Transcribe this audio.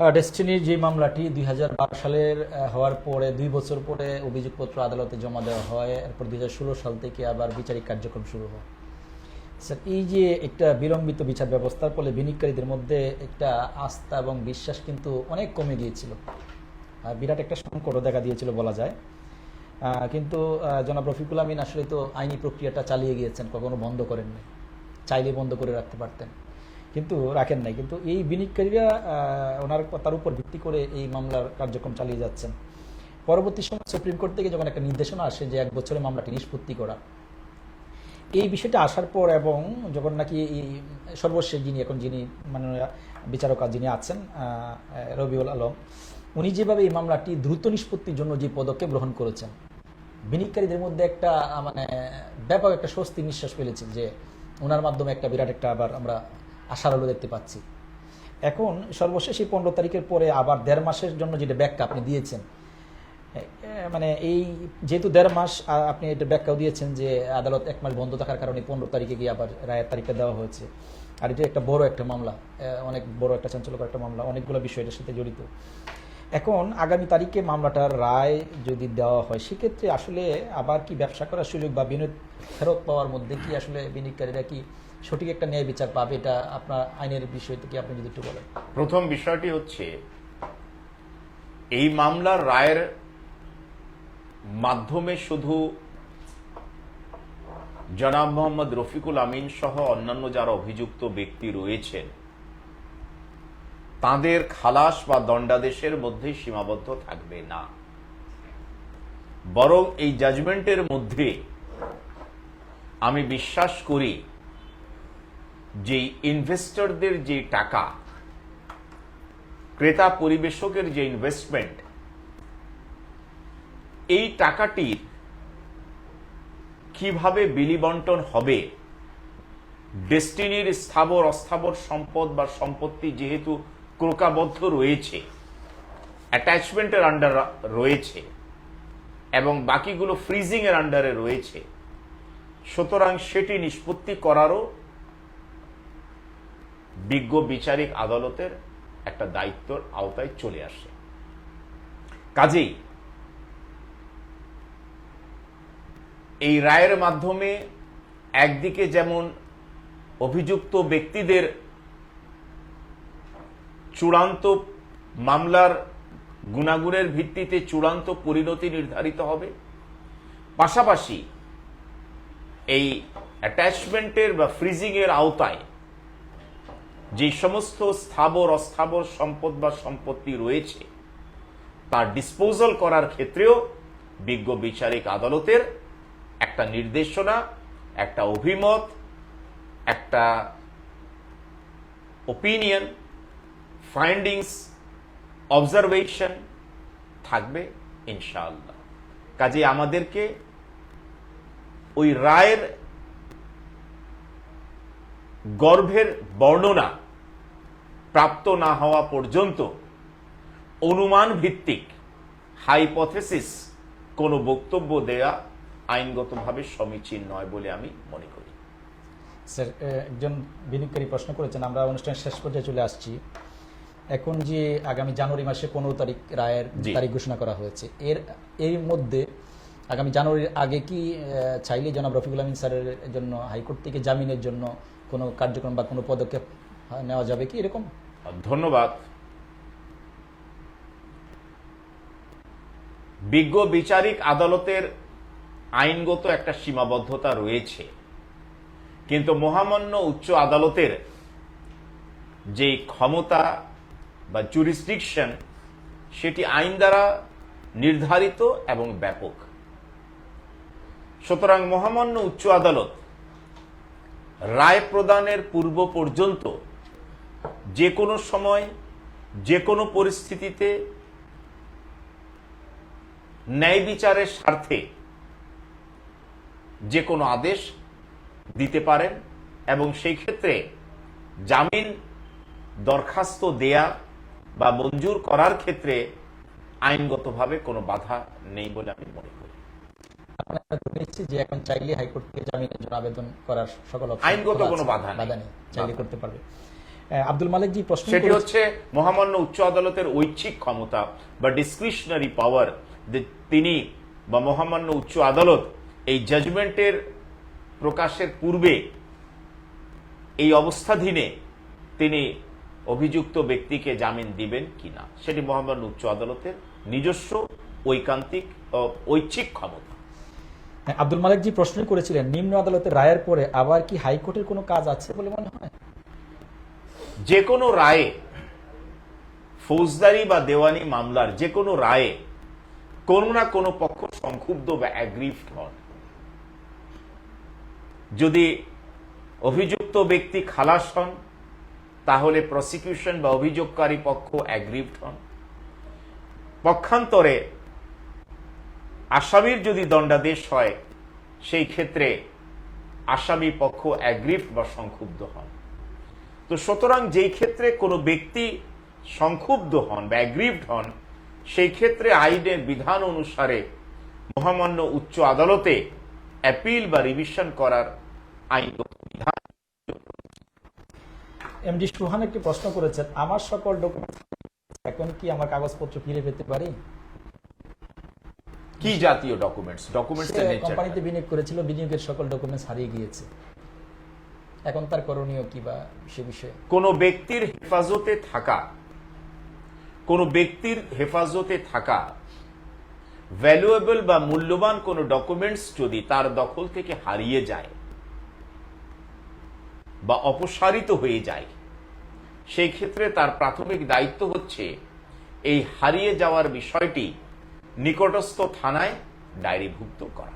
ডেস্টিনির যে মামলাটি দুই হাজার বারো সালের হওয়ার পরে, দুই বছর পরে অভিযোগপত্র আদালতে জমা দেওয়া হয়। এরপর দুই হাজার ষোলো সাল থেকে আবার বিচারিক কার্যক্রম শুরু হয়। স্যার, এই যে একটা বিলম্বিত বিচার ব্যবস্থার ফলে বিনিয়োগকারীদের মধ্যে একটা আস্থা এবং বিশ্বাস কিন্তু অনেক কমে গিয়েছিল। বিরাট একটা সংকটও দেখা দিয়েছিল বলা যায়। কিন্তু জনাব রফিকুল আমিন আসলে তো আইনি প্রক্রিয়াটা চালিয়ে গিয়েছেন, কখনো বন্ধ করেননি। চাইলে বন্ধ করে রাখতে পারতেন। কিন্তু রাখেন নাই। কিন্তু এই বিনিয়োগকারীরা ওনার কথার উপর ভিত্তি করে এই মামলার কার্যক্রম চালিয়ে যাচ্ছেন। পরবর্তী সময় সুপ্রিম কোর্ট থেকে যখন একটা নির্দেশনা আসে যে এক বছরে মামলাটি নিষ্পত্তি করা, এই বিষয়টা আসার পর এবং যখন নাকি এই সর্বশেষ যিনি এখন যিনি মাননীয় বিচারক যিনি আছেন রবিউল আলম, উনি যেভাবে এই মামলাটি দ্রুত নিষ্পত্তির জন্য যে পদক্ষেপ গ্রহণ করেছেন, বিনিয়োগকারীদের মধ্যে একটা মানে ব্যাপক একটা স্বস্তি নিঃশ্বাস ফেলেছে যে ওনার মাধ্যমে একটা বিরাট একটা আবার আমরা আশার আলো দেখতে পাচ্ছি। এখন সর্বশেষ এই পনেরো তারিখের পরে আবার দেড় মাসের জন্য যেটা ব্যাখ্যা আপনি দিয়েছেন মানে এই যেহেতু দেড় মাস আপনি এটা ব্যাখ্যাও দিয়েছেন যে আদালত এক মাস বন্ধ থাকার কারণে পনেরো তারিখে গিয়ে আবার রায়ের তারিখটা দেওয়া হয়েছে। আর এটা একটা বড় একটা মামলা অনেক বড় একটা চাঞ্চল্যকর একটা মামলা, অনেকগুলো বিষয় এটার সাথে জড়িত। এখন আগামী তারিখে মামলাটার রায় যদি দেওয়া হয়, সেক্ষেত্রে আসলে আবার কি ব্যবসা করার সুযোগ বা বিনিয়োগ ফেরত পাওয়ার মধ্যে কি আসলে বিনিয়োগকারীরা কি সঠিক একটা ন্যায় বিচার পাবে? এটা আপনার আইনের বিষয় থেকে আপনি যদি একটু বলেন। প্রথম বিষয়টি হচ্ছে, এই মামলার রায়ের মাধ্যমে শুধু জনাব মোহাম্মদ রফিকুল আমিন সহ অন্যান্য যারা অভিযুক্ত ব্যক্তি রয়েছেন তাদের খালাস বা দণ্ডাদেশের মধ্যে সীমাবদ্ধ থাকবে না। বরং এই জাজমেন্টের মধ্যে আমি বিশ্বাস করি যে ইনভেস্টরদের যে টাকা, ক্রেতা পরিবেশকের যে ইনভেস্টমেন্ট, এই টাকাটির কীভাবে বিলিবন্টন হবে, ডেস্টিনির স্থাবর অস্থাবর সম্পদ বা সম্পত্তি যেহেতু ক্রোকাবদ্ধ রয়েছে অ্যাটাচমেন্টের আন্ডার রয়েছে, এবং বাকিগুলো ফ্রিজিং এর আন্ডারে রয়েছে, সুতরাং সেটি নিষ্পত্তি করারও বিজ্ঞ বিচারিক আদালতের একটা দায়িত্বর আওতায় চলে আসে। কাজেই এই রায়ের মাধ্যমে একদিকে যেমন অভিযুক্ত ব্যক্তিদের চূড়ান্ত মামলার গুণাগুণের ভিত্তিতে চূড়ান্ত পরিণতি নির্ধারিত হবে। পাশাপাশি এই অ্যাটাচমেন্টের বা ফ্রিজিং এর আওতায় যে সমস্ত স্থাবর, অস্থাবর সম্পদ বা সম্পত্তি রয়েছে তার ডিসপোজাল করার ক্ষেত্রেও বিজ্ঞ বিচারিক আদালতের একটা নির্দেশনা, একটা অভিমত, একটা ওপিনিয়ন ফাইন্ডিংস অবজারভেশন থাকবে, ইনশাআল্লাহ। কাজে আমাদেরকে ওই রায়ের গর্ভের বর্ণনা প্রাপ্ত না হওয়া পর্যন্ত অনুমান ভিত্তিক হাইপথেসিস কোনো বক্তব্য দেয়া আইনগতভাবে সমীচীন নয় বলে আমি মনে করি। স্যার একজন বিনিয়োগকারী প্রশ্ন করেছেন, আমরা অনুষ্ঠানের শেষ পর্যায়ে চলে আসছি। এখন যে আগামী জানুয়ারি মাসে পনেরো তারিখ রায়ের তারিখ ঘোষণা করা হয়েছে এর এর মধ্যে আগামী জানুয়ারির আগে কি চাইলে জনাব রফিকুল আমিন স্যারের জন্য হাইকোর্ট থেকে জামিনের জন্য কোনো কার্যক্রম বা কোনো পদক্ষেপ নেওয়া যাবে কি এরকম? ধন্যবাদ। বিজ্ঞ বিচারিক আদালতের আইনগত একটা সীমাবদ্ধতা রয়েছে কিন্তু মহামান্য উচ্চ আদালতের যে ক্ষমতা বা জুরিসডিকশন সেটি আইন দ্বারা নির্ধারিত এবং ব্যাপক। সুতরাং মহামান্য উচ্চ আদালত রায় প্রদানের পূর্ব পর্যন্ত যে কোনো সময় যে কোনো পরিস্থিতিতে ন্যায় বিচারের স্বার্থে যে কোনো আদেশ দিতে পারেন এবং সেই ক্ষেত্রে জামিন দরখাস্ত দেয়া বা মঞ্জুর করার ক্ষেত্রে আইনগতভাবে কোনো বাধা নেই বলে আমি মনে করি। আমরা ধরে নিচ্ছি যে এখন চাইলে হাইকোর্ট থেকে জামিনের জন্য আবেদন করার সকল আইনগত কোনো বাধা নেই। চাইলে করতে পারবে। আব্দুল মালিক জি প্রশ্ন সেটি হচ্ছে মহামান্য উচ্চ আদালতের ঐচ্ছিক ক্ষমতা বা ডিসক্রিশনারি পাওয়ার তিনি বা মহামান্য উচ্চ আদালত এই জাজমেন্টের প্রকাশের পূর্বে এই অবস্থাধীনে তিনি অভিযুক্ত ব্যক্তিকে জামিন দিবেন কিনা? সেটি মহামান্য উচ্চ আদালতের নিজস্ব ঐকান্তিক ঐচ্ছিক ক্ষমতা। হ্যাঁ, আব্দুল মালিক জি প্রশ্ন করেছিলেন নিম্ন আদালতের রায়ের পরে আবার কি হাইকোর্টের কোনো কাজ আছে বলে মনে হয়? যে কোনো রায়ে ফৌজদারি বা দেওয়ানি মামলার যে কোনো রায়ে কোনো না কোনো পক্ষ সংক্ষুব্ধ বা অ্যাগ্রিভড হন। যদি অভিযুক্ত ব্যক্তি খালাস হন তাহলে প্রসিকিউশন বা অভিযোগকারী পক্ষ অ্যাগ্রিভড হন। পক্ষান্তরে আসামির যদি দণ্ডাদেশ হয়, সেই ক্ষেত্রে আসামি পক্ষ অ্যাগ্রিভড বা সংক্ষুব্ধ হন। তো সুতরাং যেই ক্ষেত্রে কোনো ব্যক্তি সংক্ষুব্ধ হন বা অ্যাগ্রিভড হন, সেই ক্ষেত্রে আইনের বিধান অনুসারে মহামান্য উচ্চ আদালতে অ্যাপিল বা রিভিশন করার বিধান এমডি সুহান একটি প্রশ্ন করেছেন আমার সকল ডকুমেন্ট এখন কি আমার কাগজপত্র ফিরে পেতে পারি? কি জাতীয় ডকুমেন্টস ডকুমেন্টস সে কোম্পানিতে বিনিয়োগ করেছিল বিনিয়োগের সকল ডকুমেন্টস হারিয়ে গিয়েছে। এখন তার করণীয় কি বা সে বিষয়ে? কোনো ব্যক্তির হেফাজতে থাকা কোনো ব্যক্তির হেফাজতে থাকা ভ্যালুয়েবল বা মূল্যবান কোনো ডকুমেন্টস যদি তার দখল থেকে হারিয়ে যায় বা অপসারিত হয়ে যায় সেই ক্ষেত্রে তার প্রাথমিক দায়িত্ব হচ্ছে এই হারিয়ে যাওয়ার বিষয়টি নিকটস্থ থানায় ডায়েরিভুক্ত করা।